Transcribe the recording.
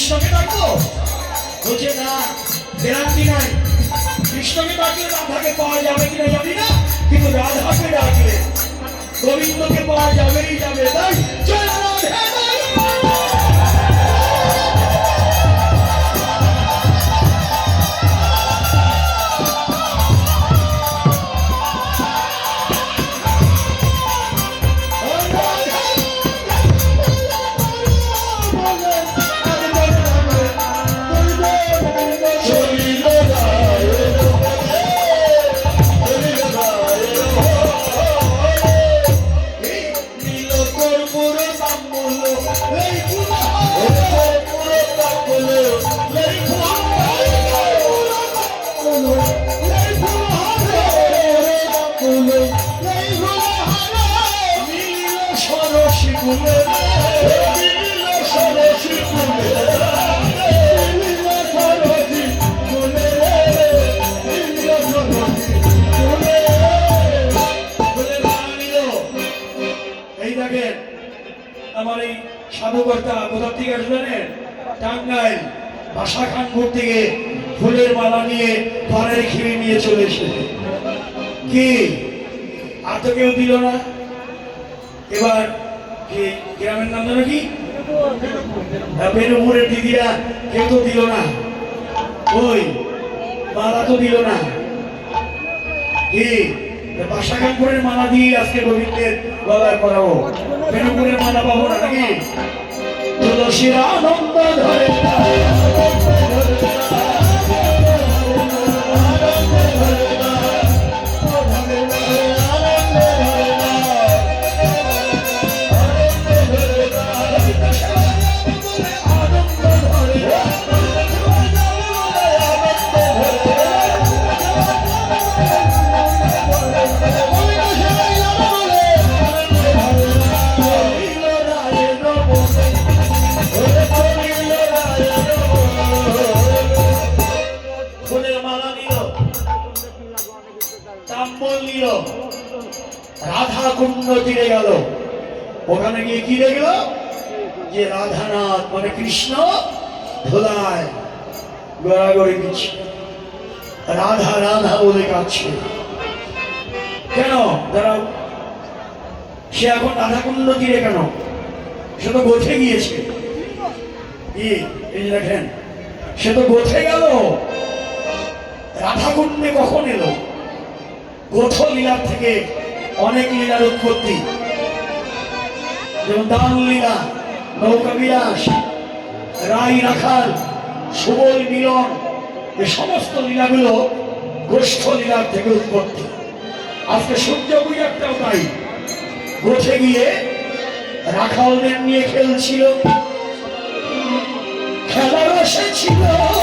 কৃষ্ণকে ডাকবো বলছে না বেড়াতি নাই। কৃষ্ণকে ডাকলে রাধাকে পাওয়া যাবে কিনা জানি না, কিন্তু রাধাকে ডাকলে গোবিন্দকে পাওয়া যাবেই যাবে। তাই আমার এই সাধুকর্তা কোথা থেকে আসলেন টাঙ্গাইল ভাষা খানপুর থেকে ফুলের মালা নিয়ে পাড়ের খিড়ি নিয়ে চলে এসেছে। কি? আর কেউ দিল না? এবার গ্রামের নাম জানো কি? বেনুপুরের দিদিরা কেউ তো দিল না। ওই মালা তো দিল না। কি? মালা দিয়ে আজকে গোবিন্দের গলায় পরাবো। বেনুপুরের মালা পাবো না নাকি? তুলসীর আনন্দ ধরে ফুলের মালা নিল। তাম্বল নিল। রাধা কুণ্ড তীরে গেল। ওখানে গিয়ে কি দেখল? যে রাধানাথ মানে কৃষ্ণ ধোলায় গড়াগড়ি দিচ্ছে। রাধা রাধা বলে কাছে কেন? যারা সে এখন রাধা কুণ্ড তীরে কেন? সে তো গোছে গিয়েছে। এই দেখেন, সে তো গোছে গেল। রাধাকুণ্ডে কখন এলো? লীলার থেকে অনেক লীলার উৎপত্তি যেমন দান লীলা, নৌকা বিলাস, রাই রাখাল, সুবল মিলন এই সমস্ত লীলাগুলো গোষ্ঠ লীলার থেকে উৎপত্তি। আজকে সূর্য পূজাটাও তাই। গোছে গিয়ে রাখালদের নিয়ে খেলছিল। খেলার ছিল।